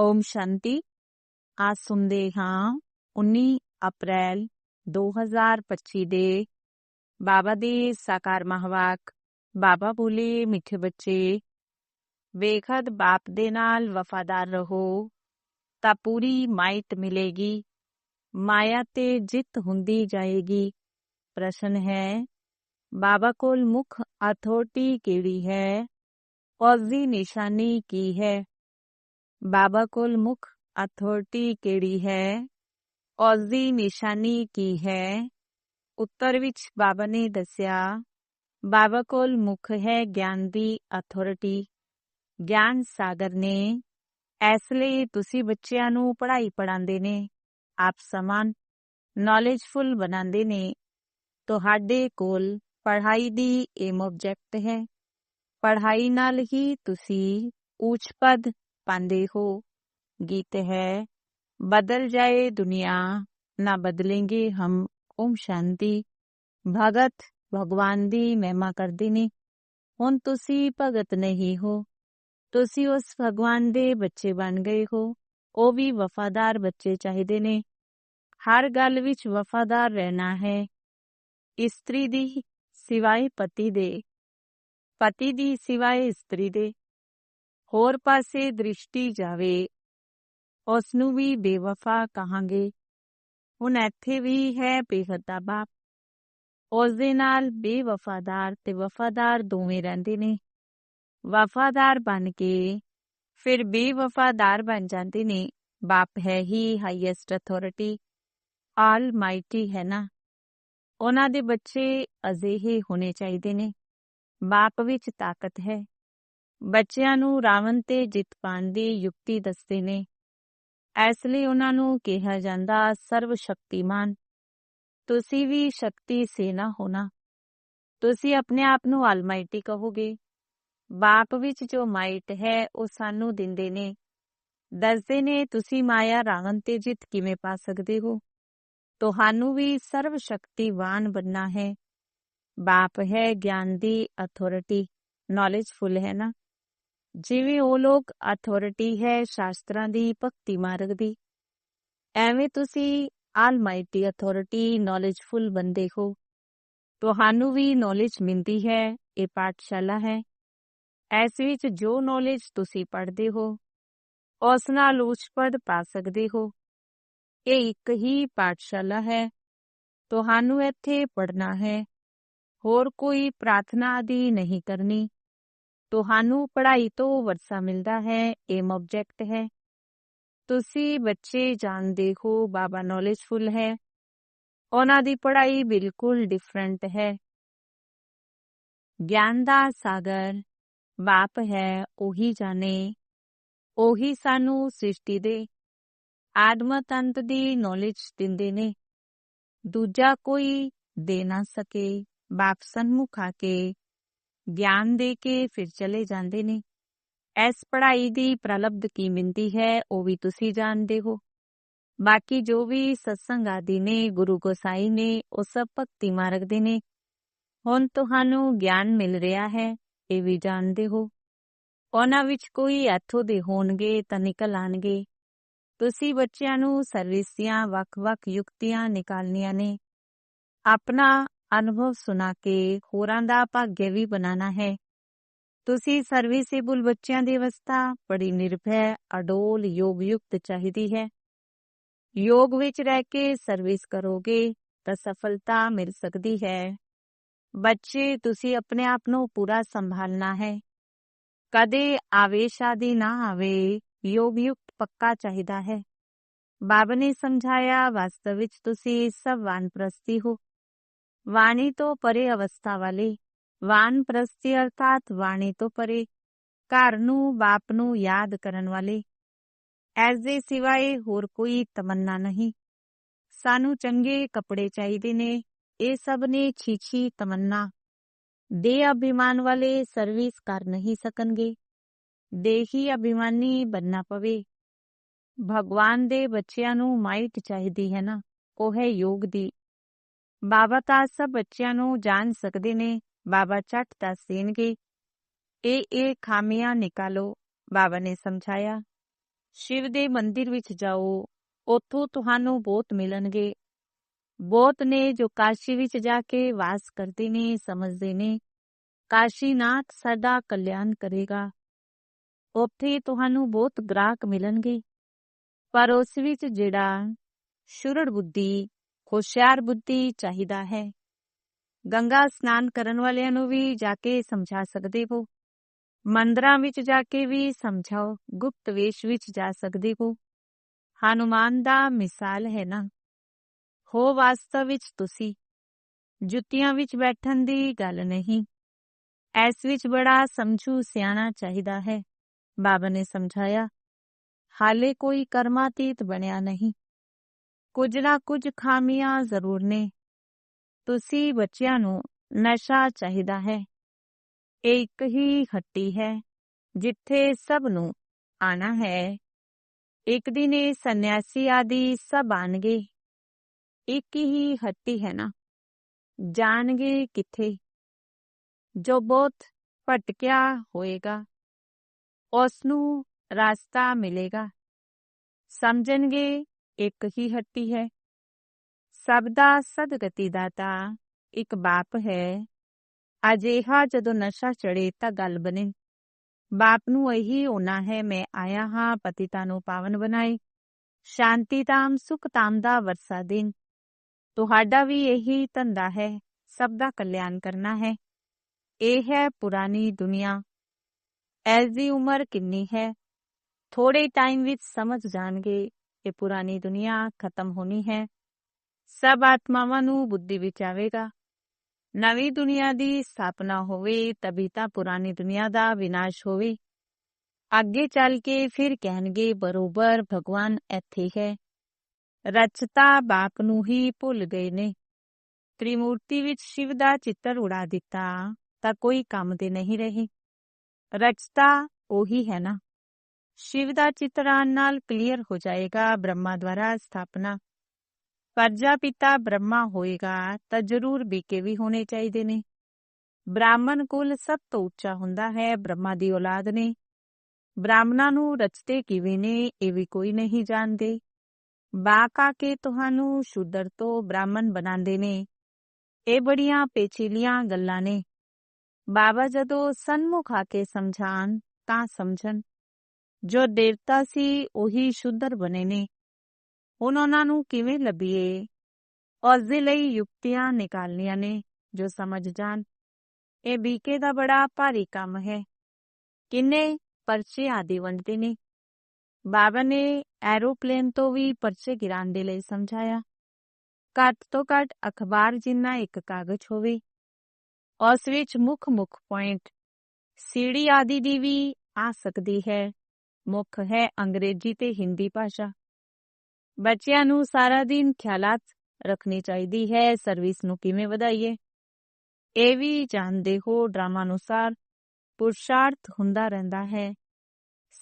ओम शांति आज हाँ उन्नीस अप्रैल 2025 दे बाबा दे साकार महावाक बाबा बोले मिठे बच्चे बेखद बाप दे नाल वफादार रहो ता पूरी माइट मिलेगी माया ते जित हुंदी जाएगी प्रश्न है बाबा कोल मुख ਅਥਾਰਟੀ केड़ी है और ਦੀ ਨਿਸ਼ਾਨੀ ਕੀ बाबा को मुख अथोरिटी केड़ी है ओजी निशानी की है उत्तर विच बाबा ने दसिया बाबा को मुख है ज्ञान दी अथॉरिटी ज्ञान सागर ने ऐसले तुसी बच्चियां नु पढ़ाई पढ़ांदे ने आप समान नॉलेजफुल बनांदे ने तो हाडे कोल पढ़ाई दी एम ऑब्जेक्ट है पढ़ाई नाल ही तुसी ऊंच पद पांदे हो गीत है बदल जाए दुनिया ना बदलेंगे हम ओम शांति भगत भगवान दी महिमा कर दी ने हूं तुसी भगत नहीं हो तुसी उस भगवान दे बच्चे बन गए हो ओ भी वफादार बच्चे चाहिए ने हर गल विच वफादार रहना है इस्त्री दी सिवाय पति दे पति दी सिवाय इस्त्री दे ਹੋਰ ਪਾਸੇ ਦ੍ਰਿਸ਼ਟੀ ਜਾਵੇ ਉਸ ਨੂੰ ਵੀ ਬੇਵਫਾ ਕਹਾਂਗੇ ਹੁਣ ਇੱਥੇ ਵੀ ਹੈ ਬੇਹਦਾ ਬਾਪ ਉਸ ਦੇ ਨਾਲ ਬੇਵਫਾਦਾਰ ਤੇ ਵਫਾਦਾਰ ਦੋਵੇਂ ਰਹਿੰਦੇ ਨੇ ਵਫਾਦਾਰ ਬਣ ਕੇ ਫਿਰ ਬੇਵਫਾਦਾਰ ਬਣ ਜਾਂਦੇ ਨੇ ਬਾਪ ਹੈ ਹੀ ਹਾਈਐਸਟ ਅਥਾਰਟੀ ਆਲ ਮਾਈਟੀ ਹੈ ਨਾ ਉਹਨਾਂ ਦੇ ਬੱਚੇ ਅਜਿਹੇ ਹੋਣੇ ਚਾਹੀਦੇ ਨੇ ਬਾਪ ਵਿੱਚ ਤਾਕਤ ਹੈ ਬੱਚਿਆਂ ਨੂੰ ਰਾਵਣ ਤੇ ਜਿੱਤ ਪਾਣ ਦੀ ਯੁਕਤੀ ਦੱਸਦੇ ਨੇ ਐਸ ਲਈ ਉਹਨਾਂ ਨੂੰ ਕਿਹਾ ਜਾਂਦਾ ਸਰਵ ਸ਼ਕਤੀਮਾਨ ਤੁਸੀਂ ਵੀ ਸ਼ਕਤੀ ਸੇਨਾ ਹੋਣਾ ਤੁਸੀਂ ਆਪਣੇ ਆਪ ਨੂੰ ਆਲਮਾਈਟੀ ਕਹੋਗੇ ਬਾਪ ਵਿੱਚ ਜੋ ਮਾਈਟ ਹੈ ਉਹ ਸਾਨੂੰ ਦਿੰਦੇ ਨੇ ਦੱਸਦੇ ਨੇ ਤੁਸੀਂ ਮਾਇਆ ਰਾਵਣ ਤੇ ਜਿੱਤ ਕਿਵੇਂ ਪਾ ਸਕਦੇ ਹੋ ਤੁਹਾਨੂੰ ਵੀ ਸਰਵ ਸ਼ਕਤੀਵਾਨ ਬੰਨਾ ਹੈ ਬਾਪ ਹੈ ਗਿਆਨ ਦੀ ਅਥਾਰਟੀ ਨੋਲੇਜਫੁਲ ਹੈ ਨਾ ਜਿਵੇਂ ਉਹ ਲੋਕ ਅਥਾਰਟੀ ਹੈ ਸ਼ਾਸਤਰਾਂ ਦੀ ਭਗਤੀ ਮਾਰਗ ਦੀ ਐਵੇਂ ਤੁਸੀਂ ਆਲਮਾਈਟੀ ਅਥਾਰਟੀ ਨੋਲੇਜਫੁਲ ਬੰਦੇ ਹੋ ਤੁਹਾਨੂੰ ਵੀ ਨੋਲੇਜ ਮਿਲਦੀ ਹੈ ਇਹ ਪਾਠਸ਼ਾਲਾ ਹੈ ਐਸ ਵਿੱਚ ਜੋ ਨੋਲੇਜ ਤੁਸੀਂ ਪੜ੍ਹਦੇ ਹੋ ਉਸ ਨਾਲ ਉੱਚ ਪਦ ਪਾ ਸਕਦੇ ਹੋ ਇਹ ਇੱਕ ਹੀ ਪਾਠਸ਼ਾਲਾ ਹੈ ਤੁਹਾਨੂੰ ਇੱਥੇ ਪੜ੍ਹਨਾ ਹੈ ਹੋਰ ਕੋਈ ਪ੍ਰਾਰਥਨਾ ਆਦਿ ਨਹੀਂ ਕਰਨੀ ਤੁਹਾਨੂੰ ਪੜ੍ਹਾਈ ਤੋਂ ਵਰਸਾ ਮਿਲਦਾ ਹੈ ਏਮ ਆਬਜੈਕਟ ਹੈ ਤੁਸੀਂ ਬੱਚੇ ਜਾਣਦੇ ਹੋ ਬਾਬਾ ਨੌਲੇਜਫੁਲ ਹੈ ਉਹਨਾਂ ਦੀ ਪੜ੍ਹਾਈ ਬਿਲਕੁਲ ਡਿਫਰੈਂਟ ਹੈ ਗਿਆਨ ਦਾ ਸਾਗਰ ਬਾਪ ਹੈ ਉਹੀ ਜਾਣੇ ਉਹੀ ਸਾਨੂੰ ਸ੍ਰਿਸ਼ਟੀ ਦੇ ਆਤਮਤੰਤ ਦੀ ਨੋਲੇਜ ਦਿੰਦੇ ਨੇ ਦੂਜਾ ਕੋਈ ਦੇ ਨਾ ਸਕੇ ਬਾਪ ਸੰਮੁਖਾ ਕੇ ਗਿਆਨ ਦੇ ਕੇ ਫਿਰ ਚਲੇ ਜਾਂਦੇ ਨੇ ਐਸ ਪੜਾਈ ਦੀ ਪ੍ਰਲਬਧ ਕੀ ਮਿੰਦੀ ਹੈ ਉਹ ਵੀ ਤੁਸੀਂ ਜਾਣਦੇ ਹੋ ਬਾਕੀ ਜੋ ਵੀ ਸਤਸੰਗ ਆਦਿ ਨੇ ਗੁਰੂ ਗੋਸਾਈ ਨੇ ਉਹ ਸਭ ਭਗਤੀ ਮਾਰਗ ਦੇ ਨੇ ਹੁਣ ਤੁਹਾਨੂੰ ਗਿਆਨ ਮਿਲ ਰਿਹਾ ਹੈ ਇਹ ਵੀ ਜਾਣਦੇ ਹੋ ਉਹਨਾਂ ਵਿੱਚ ਕੋਈ ਇੱਥੋਂ ਦੇ ਹੋਣਗੇ ਤਾਂ ਨਿਕਲ ਆਣਗੇ ਤੁਸੀਂ ਬੱਚਿਆਂ ਨੂੰ ਸਰਵਿਸ ਦੀਆਂ ਵੱਖ-ਵੱਖ ਯੁਕਤੀਆਂ ਨਿਕਾਲਨੀਆਂ ਨੇ ਆਪਣਾ ਅਨੁਭਵ ਸੁਣਾ ਕੇ ਹੋਰਾਂ ਦਾ ਭਾਗਯ ਵੀ ਬਣਾਣਾ ਹੈ ਤੁਸੀਂ ਸਰਵਿਸੇਬਲ ਬੱਚਿਆਂ ਦੀ ਅਵਸਥਾ ਬੜੀ ਨਿਰਭੈ ਅਡੋਲ ਯੋਗ ਯੁਕਤ ਚਾਹੀਦੀ ਹੈ ਯੋਗ ਵਿੱਚ ਰਹਿ ਕੇ ਸਰਵਿਸ ਕਰੋਗੇ ਤਾਂ ਸਫਲਤਾ ਮਿਲ ਸਕਦੀ ਹੈ ਬੱਚੇ ਤੁਸੀਂ ਆਪਣੇ ਆਪ ਨੂੰ ਪੂਰਾ ਸੰਭਾਲਣਾ ਹੈ ਕਦੇ ਆਵੇਸ਼ ਆਦਿ ਨਾ ਆਵੇ ਯੋਗ ਯੁਕਤ ਪੱਕਾ ਚਾਹੀਦਾ ਹੈ ਬਾਬ ਨੇ ਸਮਝਾਇਆ ਵਾਸਤਵ ਵਿੱਚ ਤੁਸੀਂ ਸਭ ਵਾਨਪ੍ਰਸਤੀ ਹੋ वाणी तो परे अवस्था वाली વાન वाणी तो परे घर પરે કારનું બાપનું યાદ કરન વાલે सिवाय होर कोई तमन्ना नहीं सानू चंगे कपड़े चाहिए ने ए सब ने छीछी तमन्ना दे अभिमान वाले सर्विस कर नहीं सकनगे देही अभिमानी बनना पवे भगवान दे बच्चियां नु माइट चाहिदी है ना ओ है योग दी ਬਾਬਾ ਤਾਂ ਸਭ ਬੱਚਿਆਂ ਨੂੰ ਜਾਣ ਸਕਦੇ ਨੇ ਬਾਬਾ ਛੱਟ ਦੱਸ ਦੇਣਗੇ ਇਹ ਇਹ ਖਾਮੀਆਂ ਨਿਕਾਲੋ ਬਾਬਾ ਨੇ ਸਮਝਾਇਆ ਸ਼ਿਵ ਦੇ ਮੰਦਿਰ ਵਿੱਚ ਜਾਓ ਉੱਥੋਂ ਤੁਹਾਨੂੰ ਬਹੁਤ ਮਿਲਣਗੇ ਬਹੁਤ ਨੇ ਜੋ ਕਾਸ਼ੀ ਵਿੱਚ ਜਾ ਕੇ ਵਾਸ ਕਰਦੇ ਨੇ ਸਮਝਦੇ ਨੇ ਕਾਸ਼ੀਨਾਥ ਸਦਾ ਕਲਿਆਣ ਕਰੇਗਾ ਉੱਥੇ ਤੁਹਾਨੂੰ ਬਹੁਤ ਗ੍ਰਾਹਕ ਮਿਲਣਗੇ ਪਰ ਉਸ ਵਿੱਚ ਜਿਹੜਾ ਸ਼ੁਰੜ ਬੁੱਧੀ ਹੋਸ਼ਿਆਰ ਬੁੱਧੀ ਚਾਹੀਦਾ ਹੈ ਗੰਗਾ ਸਨਾਨ ਕਰਨ ਵਾਲਿਆਂ ਨੂੰ ਵੀ ਜਾ ਕੇ ਸਮਝਾ ਸਕਦੇ ਹੋ ਮੰਦਰਾਂ ਵਿੱਚ ਜਾ ਕੇ ਵੀ ਸਮਝਾਓ ਗੁਪਤ ਵੇਸ਼ ਵਿੱਚ ਜਾ ਸਕਦੇ ਹੋ ਹਨੂਮਾਨ ਦਾ ਮਿਸਾਲ ਹੈ ਨਾ ਹੋ ਵਾਸਤਵ ਵਿੱਚ ਤੁਸੀਂ ਜੁੱਤੀਆਂ ਵਿੱਚ ਬੈਠਣ ਦੀ ਗੱਲ ਨਹੀਂ ਐਸ ਵਿੱਚ ਬੜਾ ਸਮਝੂ ਸਿਆਣਾ ਚਾਹੀਦਾ ਹੈ ਬਾਬਾ ਨੇ ਸਮਝਾਇਆ ਹਾਲੇ ਕੋਈ ਕਰਮਾਤੀਤ ਬਣਿਆ ਨਹੀਂ ਕੁਝ ਨਾ ਕੁਝ ਖਾਮੀਆਂ ਜ਼ਰੂਰ ਨੇ ਤੁਸੀਂ ਬੱਚਿਆਂ ਨੂੰ ਨਸ਼ਾ ਚਾਹੀਦਾ ਹੈ ਇਹ ਇੱਕ ਹੀ ਹੱਟੀ ਹੈ ਜਿੱਥੇ ਸਭ ਨੂੰ ਆਣਾ ਹੈ ਇੱਕ ਦਿਨ ਇਹ ਸੰਨਿਆਸੀ ਆਦਿ ਸਭ ਆਣਗੇ ਇੱਕ ਹੀ ਹੱਟੀ ਹੈ ਨਾ ਜਾਣਗੇ ਕਿੱਥੇ ਜੋ ਬਹੁਤ ਭਟਕਿਆ ਹੋਏਗਾ ਉਸ ਨੂੰ ਰਾਸਤਾ ਮਿਲੇਗਾ ਸਮਝਣਗੇ एक ही हट्टी है सबदा सदगति दाता एक बाप है अजेहा जदो नशा चढ़े तो गल बने बाप नही यही होना है मैं आया हाँ पतिता नु पावन बनाए शांति ताम सुख ताम दा वर्षा दिन तुहाडा भी यही धंधा है सब का कल्याण करना है ये है पुरानी दुनिया ऐसी उम्र किन्नी है थोड़े टाइम विच समझ जानगे ਇਹ ਪੁਰਾਣੀ ਦੁਨੀਆ ਖਤਮ ਹੋਣੀ ਹੈ ਸਭ ਆਤਮਾਵਾਂ ਨੂੰ ਬੁੱਧੀ ਵਿੱਚ ਆਵੇਗਾ ਨਵੀਂ ਦੁਨੀਆ ਦੀ ਸਥਾਪਨਾ ਹੋਵੇ ਤਬੀ ਤਾਂ ਪੁਰਾਣੀ ਦੁਨੀਆ ਦਾ ਵਿਨਾਸ਼ ਹੋਵੇ ਅੱਗੇ ਚੱਲ ਕੇ ਫਿਰ ਕਹਿਣਗੇ ਬਰੋਬਰ ਭਗਵਾਨ ਇੱਥੇ ਹੈ ਰਚਤਾ ਬਾਪ ਨੂੰ ਹੀ ਭੁੱਲ ਗਏ ਨੇ ਤ੍ਰਿਮੂਰਤੀ ਵਿੱਚ ਸ਼ਿਵ ਦਾ ਚਿੱਤਰ ਉੜਾ ਦਿੱਤਾ ਤਾਂ ਕੋਈ ਕੰਮ ਦੇ ਨਹੀਂ ਰਹੇ ਰਚਤਾ ਉਹੀ ਹੈ ਨਾ ਸ਼ਿਵ ਦਾ ਚਿਤਰਾਨ ਨਾਲ ਕਲੀਅਰ ਹੋ ਜਾਏਗਾ ਬ੍ਰਹਮਾ ਦੁਆਰਾ ਸਥਾਪਨਾ ਪਰਜਾ ਪਿਤਾ ਬ੍ਰਹਮਾ ਹੋਏਗਾ ਤਾਂ ਜ਼ਰੂਰ ਬੀਕੇ ਵੀ ਹੋਣੇ ਚਾਹੀਦੇ ਨੇ ਬ੍ਰਾਹਮਣ ਕੁਲ ਸਭ ਤੋਂ ਉੱਚਾ ਹੁੰਦਾ ਹੈ ਬ੍ਰਹਮਾ ਦੀ ਔਲਾਦ ਨੇ ਬ੍ਰਾਹਮਣਾਂ ਨੂੰ ਰਚਤੇ ਕਿਵੇਂ ਨੇ ਇਹ ਵੀ ਕੋਈ ਨਹੀਂ ਜਾਣਦੇ ਬਾਕਾ ਕੇ ਤੁਹਾਨੂੰ ਸ਼ੂਦਰ ਤੋਂ ਬ੍ਰਾਹਮਣ ਬਣਾਉਂਦੇ ਨੇ ਇਹ ਬੜੀਆਂ ਪੇਚੀਲੀਆਂ ਗੱਲਾਂ ਨੇ ਬਾਬਾ ਜਦੋਂ ਸਨਮੁਖ ਆ ਕੇ ਸਮਝਾਣ ਤਾਂ ਸਮਝਣ ਜੋ ਦੇਵਤਾ ਸੀ ਉਹੀ ਸ਼ੁੱਧਰ ਬਣੇ ਨੇ ਹੁਣ ਉਹਨਾਂ ਨੂੰ ਕਿਵੇਂ ਲੱਭੀਏ ਔਰ ਦੇ ਲਈ ਯੁਕਤੀਆਂ ਨਿਕਾਲਨੀਆਂ ਨੇ ਜੋ ਸਮਝ ਜਾਣ ਇਹ ਬੀਕੇ ਦਾ ਬੜਾ ਭਾਰੀ ਕੰਮ ਹੈ ਕਿੰਨੇ ਪਰਚੇ ਆਦਿ ਵੰਡਦੇ ਨੇ ਬਾਬਾ ਨੇ ਐਰੋਪਲੇਨ ਤੋਂ ਵੀ ਪਰਚੇ ਗਿਰਾਉਣ ਦੇ ਲਈ ਸਮਝਾਇਆ ਕੱਟ ਤੋਂ ਕੱਟ ਅਖਬਾਰ ਜਿੰਨਾ ਇੱਕ ਕਾਗਜ਼ ਹੋਵੇ ਉਸ ਵਿੱਚ ਮੁੱਖ ਮੁੱਖ ਪੁਆਇੰਟ ਸੀੜੀ ਆਦਿ ਦੀ ਵੀ ਆ ਸਕਦੀ ਹੈ ਮੁੱਖ ਹੈ ਅੰਗਰੇਜ਼ੀ ਤੇ ਹਿੰਦੀ ਭਾਸ਼ਾ ਬੱਚਿਆਂ ਨੂੰ ਸਾਰਾ ਦਿਨ ਖਿਆਲਾਤ ਰੱਖਣੀ ਚਾਹੀਦੀ ਹੈ ਸਰਵਿਸ ਨੂੰ ਕਿਵੇਂ ਵਧਾਈਏ ਇਹ ਵੀ ਜਾਣਦੇ ਹੋ ਡਰਾਮਾ ਅਨੁਸਾਰ ਪੁਰਸ਼ਾਰਥ ਹੁੰਦਾ ਰਹਿੰਦਾ ਹੈ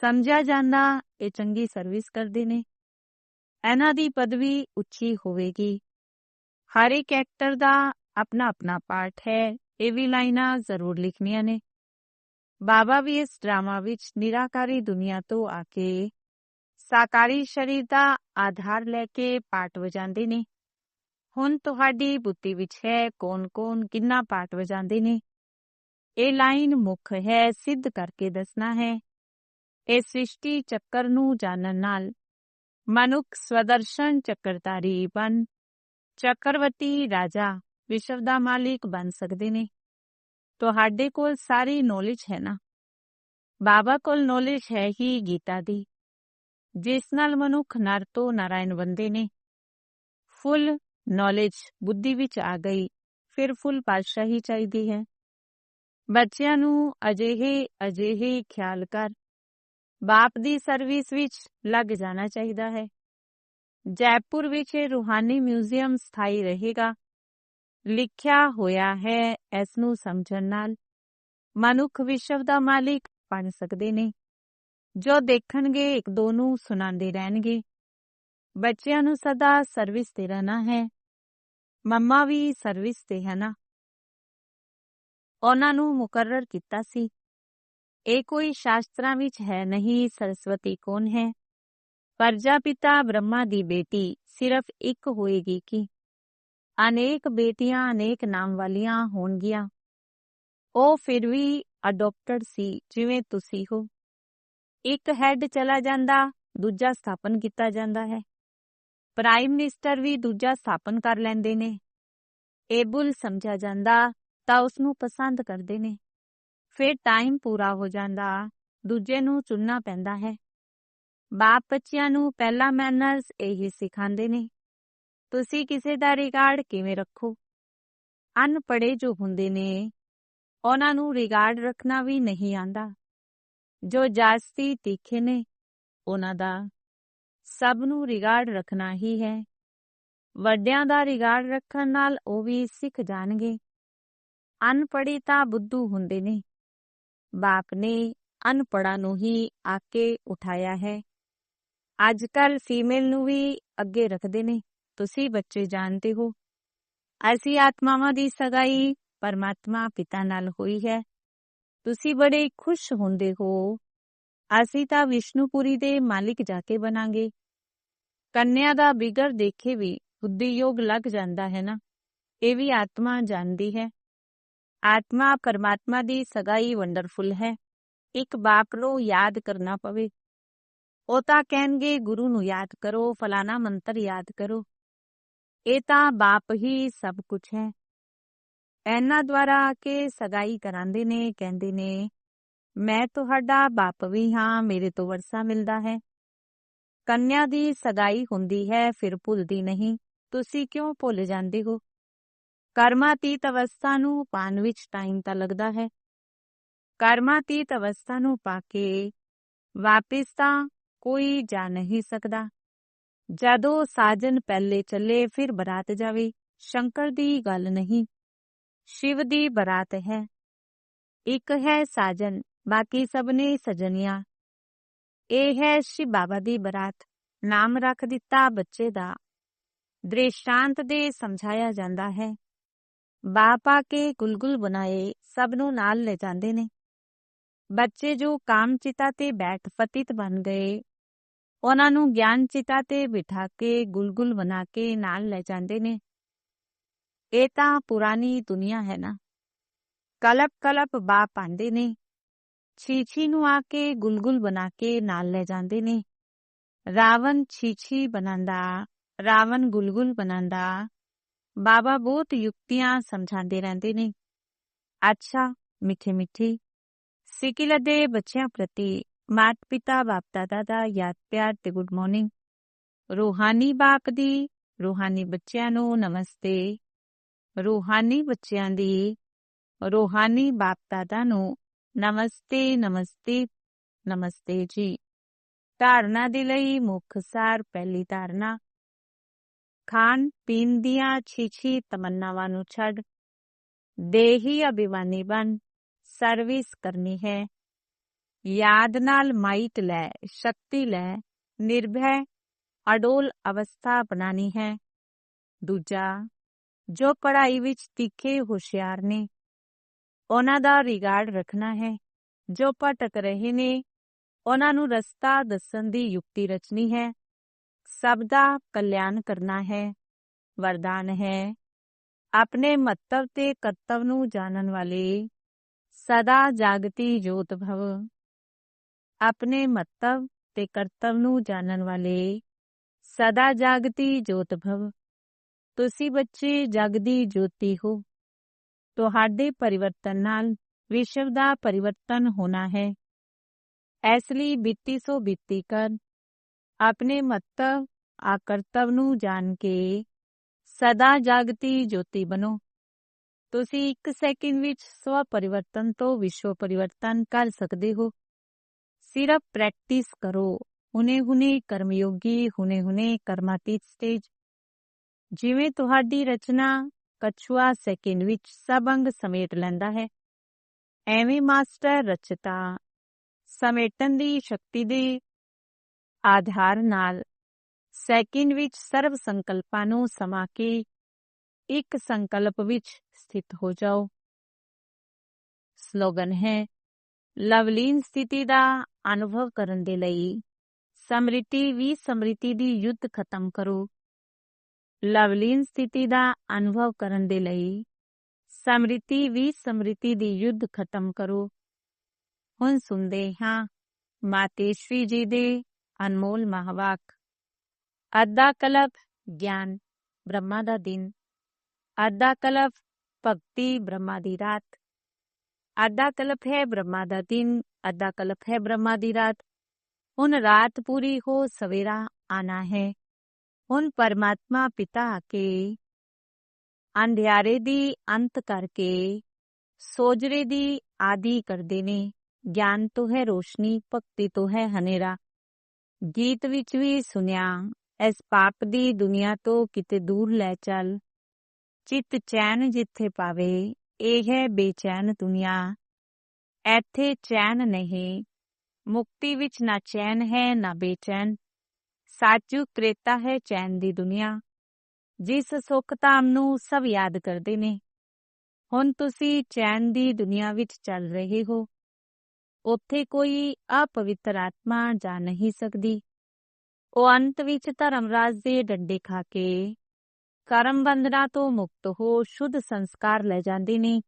ਸਮਝਿਆ ਜਾਂਦਾ ਇਹ ਚੰਗੀ ਸਰਵਿਸ ਕਰਦੇ ਨੇ ਇਹਨਾਂ ਦੀ ਪਦਵੀ ਉੱਚੀ ਹੋਵੇਗੀ ਹਰ ਇੱਕ ਐਕਟਰ ਦਾ ਆਪਣਾ ਆਪਣਾ ਪਾਰਟ ਹੈ ਇਹ ਵੀ ਲਾਈਨਾਂ ਜ਼ਰੂਰ ਲਿਖਣੀਆਂ ਨੇ ਬਾਬਾ ਵੀ ਇਸ ਡਰਾਮਾ ਵਿੱਚ ਨਿਰਾਕਾਰੀ ਦੁਨੀਆ ਤੋਂ ਆ ਕੇ ਸਾਕਾਰੀ ਸ਼ਰੀਰ ਦਾ ਆਧਾਰ ਲੈ ਕੇ ਪਾਟ ਵਜਾਉਂਦੇ ਨੇ ਹੁਣ ਤੁਹਾਡੀ ਬੁੱਤੀ ਵਿੱਚ ਹੈ ਕੌਣ-ਕੌਣ ਕਿੰਨਾ ਪਾਟ ਵਜਾਉਂਦੇ ਨੇ ਇਹ ਲਾਈਨ ਮੁੱਖ ਹੈ ਸਿੱਧ ਕਰਕੇ ਦੱਸਣਾ ਹੈ ਇਹ ਸ੍ਰਿਸ਼ਟੀ ਚੱਕਰ ਨੂੰ ਜਾਣਨ ਨਾਲ ਮਨੁੱਖ ਸਵਦਰਸ਼ਨ ਚੱਕਰਤਾਰੀ ਬਣ ਚੱਕਰਵਤੀ ਰਾਜਾ ਵਿਸ਼ਵ ਦਾ ਮਾਲਿਕ ਬਣ ਸਕਦੇ ਨੇ ਤੁਹਾਡੇ ਕੋਲ ਸਾਰੀ ਨੌਲੇਜ ਹੈ ਨਾ ਬਾਬਾ ਕੋਲ ਨੌਲੇਜ ਹੈ ਹੀ ਗੀਤਾ ਦੀ ਜਿਸ ਨਾਲ ਮਨੁੱਖ ਨਰ ਤੋਂ ਨਾਰਾਇਣ ਬੰਦੇ ਨੇ ਫੁੱਲ ਨੌਲੇਜ ਬੁੱਧੀ ਵਿੱਚ ਆ ਗਈ ਫਿਰ ਫੁੱਲ ਪਾਤਸ਼ਾਹੀ ਚਾਹੀਦੀ ਹੈ ਬੱਚਿਆਂ ਨੂੰ ਅਜਿਹੇ ਅਜਿਹੇ ਖਿਆਲ ਕਰ ਬਾਪ ਦੀ ਸਰਵਿਸ ਵਿੱਚ ਲੱਗ ਜਾਣਾ ਚਾਹੀਦਾ ਹੈ ਜੈਪੁਰ ਵਿੱਚ ਇਹ ਰੂਹਾਨੀ ਮਿਊਜ਼ੀਅਮ ਸਥਾਈ ਰਹੇਗਾ ਲਿਖਿਆ ਹੋਇਆ ਹੈ ਇਸ ਨੂੰ ਸਮਝਣ ਨਾਲ ਮਨੁੱਖ ਵਿਸ਼ਵ ਦਾ ਮਾਲਿਕ ਬਣ ਸਕਦੇ ਨੇ ਜੋ ਦੇਖਣਗੇ ਇੱਕ ਦੋ ਨੂੰ ਸੁਣਾਉਂਦੇ ਰਹਿਣਗੇ ਬੱਚਿਆਂ ਨੂੰ ਸਦਾ ਸਰਵਿਸ ਤੇ ਰਹਿਣਾ ਹੈ ਮੰਮਾ ਵੀ ਸਰਵਿਸ ਤੇ ਹੈ ਨਾ ਉਹਨਾਂ ਨੂੰ ਮੁਕਰਰ ਕੀਤਾ ਸੀ ਇਹ ਕੋਈ ਸ਼ਾਸਤਰਾਂ ਵਿੱਚ ਹੈ ਨਹੀਂ ਸਰਸਵਤੀ ਕੌਣ ਹੈ ਪਰਜਾ ਪਿਤਾ ਬ੍ਰਹਮਾ ਦੀ ਬੇਟੀ ਸਿਰਫ ਇੱਕ ਹੋਏਗੀ ਕਿ ਅਨੇਕ ਬੇਟੀਆਂ ਅਨੇਕ ਨਾਮ ਵਾਲੀਆਂ ਹੋਣਗੀਆਂ ਉਹ ਫਿਰ ਵੀ ਅਡਾਪਟਡ ਸੀ ਜਿਵੇਂ ਤੁਸੀਂ ਹੋ ਇੱਕ ਹੈੱਡ ਚਲਾ ਜਾਂਦਾ ਦੂਜਾ ਸਥਾਪਨ ਕੀਤਾ ਜਾਂਦਾ ਹੈ ਪ੍ਰਾਈਮ ਮਿਨਿਸਟਰ ਵੀ ਦੂਜਾ ਸਥਾਪਨ ਕਰ ਲੈਂਦੇ ਨੇ ਏਬਲ ਸਮਝਿਆ ਜਾਂਦਾ ਤਾਂ ਉਸ ਨੂੰ ਪਸੰਦ ਕਰਦੇ ਨੇ ਫਿਰ ਟਾਈਮ ਪੂਰਾ ਹੋ ਜਾਂਦਾ ਦੂਜੇ ਨੂੰ ਚੁਣਨਾ ਪੈਂਦਾ ਹੈ ਬਾਪ ਬੱਚਿਆਂ ਨੂੰ ਪਹਿਲਾ ਮੈਨਰਸ ਇਹੀ ਸਿਖਾਉਂਦੇ ਨੇ ਤੁਸੀਂ ਕਿਸੇ ਦਾ ਰਿਗਾਰਡ ਕਿਵੇਂ ਰੱਖੋ ਅਨਪੜੇ ਜੋ ਹੁੰਦੇ ਨੇ ਉਹਨਾਂ ਨੂੰ ਰਿਗਾਰਡ ਰੱਖਣਾ ਵੀ ਨਹੀਂ ਆਂਦਾ ਜੋ ਜਾਸਤੀ ਤਿੱਖੇ ਨੇ ਉਹਨਾਂ ਦਾ ਸਭ ਨੂੰ ਰਿਗਾਰਡ ਰੱਖਣਾ ਹੀ ਹੈ ਵੱਡਿਆਂ ਦਾ ਰਿਗਾਰਡ ਰੱਖਣ ਨਾਲ ਉਹ ਵੀ ਸਿੱਖ ਜਾਣਗੇ ਅਨਪੜੀ ਤਾਂ ਬੁੱਧੂ ਹੁੰਦੇ ਨੇ ਬਾਪ ਨੇ ਅਨਪੜਾ ਨੂੰ ਹੀ ਆਕੇ ਉਠਾਇਆ ਹੈ ਅੱਜਕੱਲ ਫੀਮੇਲ ਨੂੰ ਵੀ ਅੱਗੇ ਰੱਖਦੇ ਨੇ ਤੁਸੀਂ ਬੱਚੇ ਜਾਣਦੇ ਹੋ ਅਸੀਂ ਆਤਮਾਵਾਂ ਦੀ ਸਗਾਈ ਪਰਮਾਤਮਾ ਪਿਤਾ ਨਾਲ ਹੋਈ ਹੈ ਤੁਸੀਂ ਬੜੇ ਖੁਸ਼ ਹੁੰਦੇ ਹੋ ਅਸੀਂ ਤਾਂ ਵਿਸ਼ਨੂਪੁਰੀ ਦੇ ਮਾਲਿਕ ਜਾ ਕੇ ਬਣਾਂਗੇ ਕੰਨਿਆ ਦਾ ਬਿਗੜ ਦੇਖੇ ਵੀ ਬੁੱਧੀਯੋਗ ਲੱਗ ਜਾਂਦਾ ਹੈ ਨਾ ਇਹ ਵੀ ਆਤਮਾ ਜਾਣਦੀ ਹੈ ਆਤਮਾ ਪਰਮਾਤਮਾ ਦੀ ਸਗਾਈ ਵੰਡਰਫੁਲ ਹੈ ਇੱਕ ਬਾਪ ਨੂੰ ਯਾਦ ਕਰਨਾ ਪਵੇ ਉਹ ਤਾਂ ਕਹਿਣਗੇ ਗੁਰੂ ਨੂੰ ਯਾਦ ਕਰੋ ਫਲਾਣਾ ਮੰਤਰ ਯਾਦ ਕਰੋ ਇਹ ਤਾਂ ਬਾਪ ਹੀ ਸਭ ਕੁਝ ਹੈ ਐਨਾ ਦੁਆਰਾ ਕੇ ਸਗਾਈ ਕਰਾਂਦੇ ਨੇ ਕਹਿੰਦੇ ਨੇ ਮੈਂ ਤੁਹਾਡਾ ਬਾਪ ਵੀ ਹਾਂ ਮੇਰੇ ਤੋਂ ਵਰਸਾ ਮਿਲਦਾ ਹੈ ਕੰਨਿਆ ਦੀ ਸਗਾਈ ਹੁੰਦੀ ਹੈ ਫਿਰ ਭੁੱਲਦੀ ਨਹੀਂ ਤੁਸੀਂ ਕਿਉਂ ਭੁੱਲ ਜਾਂਦੇ ਹੋ ਕਰਮਾਤੀਤ ਅਵਸਥਾ ਨੂੰ ਪਾਣ ਵਿੱਚ ਟਾਈਮ ਤਾਂ ਲੱਗਦਾ ਹੈ ਕਰਮਾਤੀਤ ਅਵਸਥਾ ਨੂੰ ਪਾ ਕੇ ਵਾਪਿਸ ਤਾਂ ਕੋਈ ਜਾ ਨਹੀਂ ਸਕਦਾ ਜਦੋਂ ਸਾਜਨ ਪਹਿਲੇ ਚੱਲੇ ਫਿਰ ਬਰਾਤ ਜਾਵੇ ਸ਼ੰਕਰ ਦੀ ਗੱਲ ਨਹੀਂ ਸ਼ਿਵ ਦੀ ਬਰਾਤ ਹੈ ਇੱਕ ਹੈ ਸਾਜਨ ਬਾਕੀ ਸਭ ਨੇ ਸਜਣੀਆਂ ਇਹ ਹੈ ਸ਼ਿਵ ਬਾਬਾ ਦੀ ਬਰਾਤ ਨਾਮ ਰੱਖ ਦਿੱਤਾ ਬੱਚੇ ਦਾ ਦ੍ਰਿਸ਼ਾਂਤ ਦੇ ਸਮਝਾਇਆ ਜਾਂਦਾ ਹੈ ਬਾਪਾ ਕੇ ਗੁਲਗੁਲ ਬਣਾਏ ਸਭ ਨੂੰ ਨਾਲ ਲੈ ਜਾਂਦੇ ਨੇ ਬੱਚੇ ਜੋ ਕਾਮਚਿਤਾ ਤੇ ਬੈਠ ਫਤਿਤ ਬਣ ਗਏ ਉਹਨਾਂ ਨੂੰ ਗਿਆਨ ਚਿਤਾ ਤੇ ਬਿਠਾ ਕੇ ਗੁਲਗੁਲ ਬਣਾ ਕੇ ਨਾਲ ਲੈ ਜਾਂਦੇ ਨੇ ਇਹ ਤਾਂ ਪੁਰਾਣੀ ਦੁਨੀਆ ਹੈ ਨਾ ਕਲਪ ਕਲਪ ਬਾ ਪਾਉਂਦੇ ਨੇ ਛੀਛੀ ਨੂੰ ਆ ਕੇ ਗੁਲਗੁਲ ਬਣਾ ਕੇ ਨਾਲ ਲੈ ਜਾਂਦੇ ਨੇ ਰਾਵਣ ਛੀਛੀ ਬਣਾਂਦਾ ਰਾਵਣ ਗੁਲਗੁਲ ਬਣਾਂਦਾ ਬਾਬਾ ਬਹੁਤ ਯੁਕਤੀਆਂ ਸਮਝਾਉਂਦੇ ਰਹਿੰਦੇ ਨੇ ਅੱਛਾ ਮਿੱਠੇ ਮਿੱਠੀ ਸਿਕਲ ਦੇ ਬੱਚਿਆਂ ਪ੍ਰਤੀ માત પિતા બાપ તાતા દાદા યાત પ્યાર ટુ ગુડ મોર્નિંગ રોહાની બાપ દી રોહાની બચ્ચા નું નમસ્તે રોહાની બચ્ચાં દી રોહાની બાપ તાતા નું નમસ્તે નમસ્તે નમસ્તે જી તારના દિલે મુખ સાર પહેલી તારના ખાણ પીન દિયા છી છી तमन्ना વાનું છડ દેહીય બિવા નિબંધ સર્વિસ કરની હે याद नाल माइट लै शक्ति लै ਨਿਰਭੈ ਅਡੋਲ ਅਵਸਥਾ ਬਣਾਣੀ ਹੈ ਦੂਜਾ ਜੋ ਪੜ੍ਹਾਈ ਵਿੱਚ ਤਿੱਖੇ ਹੁਸ਼ਿਆਰ ਨੇ ਉਹਨਾਂ ਦਾ ਰਿਗਾਰਡ ਰੱਖਣਾ ਹੈ ਜੋ ਭਟਕ ਰਹੇ ਨੇ ਉਹਨਾਂ ਨੂੰ ਰਸਤਾ ਦੱਸਣ ਦੀ ਯੁਕਤੀ ਰਚਣੀ ਹੈ ਸਭ ਦਾ ਕਲਿਆਣ ਕਰਨਾ ਹੈ ਵਰਦਾਨ ਹੈ ਆਪਣੇ ਮਤਵ ਤੇ ਕਰਤਵ ਨੂੰ ਜਾਣਨ ਵਾਲੇ ਸਦਾ ਜਾਗਤੀ ਜੋਤ ਭਵ अपने महत्व ते करतव नु जानन वाले सदा जागती ज्योत भव तुसी बच्चे जगदी ज्योति हो तुहाडे तो परिवर्तन नाल विश्व दा परिवर्तन होना है ऐसली बीती सो बीती कर अपने महत्व आ कर्तव जान के सदा जागती ज्योति बनो ਤੁਸੀਂ 1 ਸੈਕਿੰਡ ਵਿੱਚ ਸਵਾ ਪਰਿਵਰਤਨ ਤੋਂ ਵਿਸ਼ਵ ਪਰਿਵਰਤਨ ਕਰ ਸਕਦੇ ਹੋ ਸਿਰਫ ਪ੍ਰੈਕਟਿਸ ਕਰੋ ਹੁਨੇ ਹੁਨੇ ਕਰਮਯੋਗੀ ਹੁਨੇ ਹੁਨੇ ਕਰਮਾਤੀਤ ਸਟੇਜ ਜਿਵੇਂ ਤੁਹਾਡੀ ਰਚਨਾ ਕਛੂਆ ਸੈਕਿੰਡ ਵਿੱਚ ਸਭ ਅੰਗ ਸਮੇਟ ਲੈਂਦਾ ਹੈ ਐਵੇਂ ਮਾਸਟਰ ਰਚਤਾ ਸਮੇਟਣ ਦੀ ਸ਼ਕਤੀ ਦੇ ਆਧਾਰ ਨਾਲ ਸੈਕਿੰਡ ਵਿੱਚ ਸਰਵ ਸੰਕਲਪਾਂ ਨੂੰ ਸਮਾ ਕੇ ਇੱਕ ਸੰਕਲਪ ਵਿੱਚ ਸਥਿਤ ਹੋ ਜਾਓ ਸਲੋਗਨ ਹੈ ਲਵਲੀਨ ਸਥਿਤੀ ਦਾ ਅਨੁਭਵ ਕਰਨ ਦੇ ਲਈ ਸਮ੍ਰਿਤੀ ਵੀ ਸਮ੍ਰਿਤੀ ਦੀ ਯੁੱਧ ਖਤਮ ਕਰੋ ਲਵਲੀਨ ਸਥਿਤੀ ਦਾ ਅਨੁਭਵ ਕਰਨ ਦੇ ਲਈ ਸਮ੍ਰਿਤੀ ਵੀ ਸਮ੍ਰਿਤੀ ਦੀ ਯੁੱਧ ਖਤਮ ਕਰੋ ਹੁਣ ਸੁਣਦੇ ਹਾਂ ਮਾਤੇਸ਼ਵੀ ਜੀ ਦੇ ਅਨਮੋਲ ਮਹਾਵਾਕ ਅੱਧਾ ਕਲਪ ਗਿਆਨ ਬ੍ਰਹਮਾ ਦਾ ਦਿਨ ਅੱਧਾ ਕਲਪ ਭਗਤੀ ਬ੍ਰਹਮਾ ਦੀ ਰਾਤ आधा कलप है ब्रह्मा दा दिन आधा कलप है ब्रह्मा दी रात उन रात पूरी हो सवेरा आना है उन परमात्मा पिता के अंधियारे दी अंत करके सोजरे दी आदि कर देने ज्ञान तो है रोशनी भक्ति तो है हनेरा गीत विच भी सुनिया इस पाप दी दुनिया तो किते दूर ले चल चित चैन जिथे पावे ਇਹ ਹੈ ਬੇਚੈਨ ਦੁਨੀਆ ਇੱਥੇ ਚੈਨ ਨਹੀਂ ਮੁਕਤੀ ਵਿੱਚ ਨਾ ਚੈਨ ਹੈ ਨਾ ਬੇਚੈਨ ਸਾਚੂ ਕ੍ਰੇਤਾ ਹੈ ਚੈਨ ਦੀ ਦੁਨੀਆ ਜਿਸ ਸੁਖ ਧਾਮ ਨੂੰ ਸਭ ਯਾਦ ਕਰਦੇ ਨੇ ਹੁਣ ਤੁਸੀਂ ਚੈਨ ਦੀ ਦੁਨੀਆ ਵਿੱਚ ਚੱਲ ਰਹੇ ਹੋ ਉੱਥੇ ਕੋਈ ਅਪਵਿੱਤਰ ਆਤਮਾ ਜਾ ਨਹੀਂ ਸਕਦੀ ਉਹ ਅੰਤ ਵਿੱਚ ਧਰਮਰਾਜ ਦੇ ਡੰਡੇ ਖਾ ਕੇ ਕਰਮ ਬੰਧਨਾਂ ਤੋਂ ਮੁਕਤ ਹੋ ਸ਼ੁੱਧ ਸੰਸਕਾਰ ਲੈ ਜਾਂਦੇ ਨੇ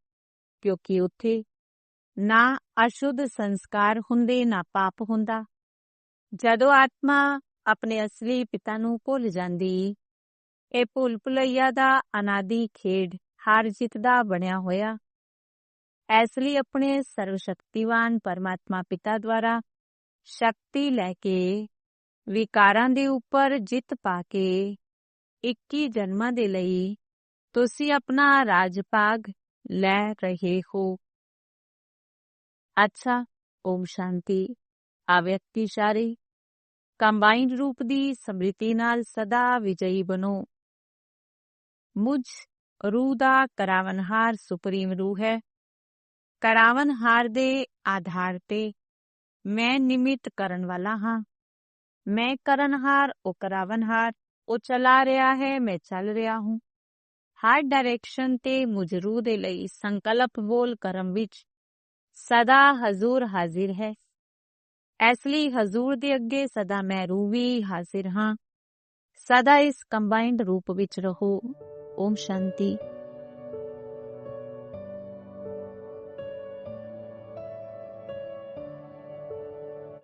ਕਿਉਂਕਿ ਉੱਥੇ ਨਾ ਅਸ਼ੁੱਧ ਸੰਸਕਾਰ ਹੁੰਦੇ ਨਾ ਪਾਪ ਹੁੰਦਾ ਜਦੋਂ ਆਤਮਾ ਆਪਣੇ ਅਸਲੀ ਪਿਤਾ ਨੂੰ ਭੁੱਲ ਜਾਂਦੀ ਇਹ ਭੁੱਲ ਭੁਲਈਆ ਦਾ ਅਨਾਦੀ ਖੇਡ ਹਾਰ ਜਿੱਤ ਦਾ ਬਣਿਆ ਹੋਇਆ ਐਸ ਲਈ ਆਪਣੇ ਸਰਵ ਸ਼ਕਤੀਵਾਨ ਪਰਮਾਤਮਾ ਪਿਤਾ ਦੁਆਰਾ ਸ਼ਕਤੀ ਲੈ ਕੇ ਵਿਕਾਰਾਂ ਦੇ ਉੱਪਰ ਜਿੱਤ ਪਾ ਕੇ इक्की जन्म दे लई तुसी अपना राजपाग ले रहे हो अच्छा ओम शांति अव्यक्ति सारी कंबाइंड रूप दी स्मृति नाल सदा विजयी बनो मुझ रूह दा करावनहार सुप्रीम रूह है करावनहार दे आधार ते मैं निमित करण वाला हां मैं करनहार ओ करावनहार ਉਹ ਚਲਾ ਰਿਹਾ ਹੈ ਮੈਂ ਚੱਲ ਰਿਹਾ ਹਾਂ ਹਰ ਡਾਇਰੈਕਸ਼ਨ ਤੇ ਮੁਜਰੂ ਦੇ ਲਈ ਸੰਕਲਪ ਬੋਲ ਕਰਮ ਵਿੱਚ ਸਦਾ ਹਜ਼ੂਰ ਹਾਜ਼ਰ ਹੈ ਇਸ ਲਈ ਹਜ਼ੂਰ ਦੇ ਅੱਗੇ ਸਦਾ ਮੈਂ ਰੂਵੀ ਹਾਜ਼ਰ ਹਾਂ ਸਦਾ ਇਸ ਕੰਬਾਈਨਡ ਰੂਪ ਵਿੱਚ ਰਹੋ ਓਮ ਸ਼ਾਂਤੀ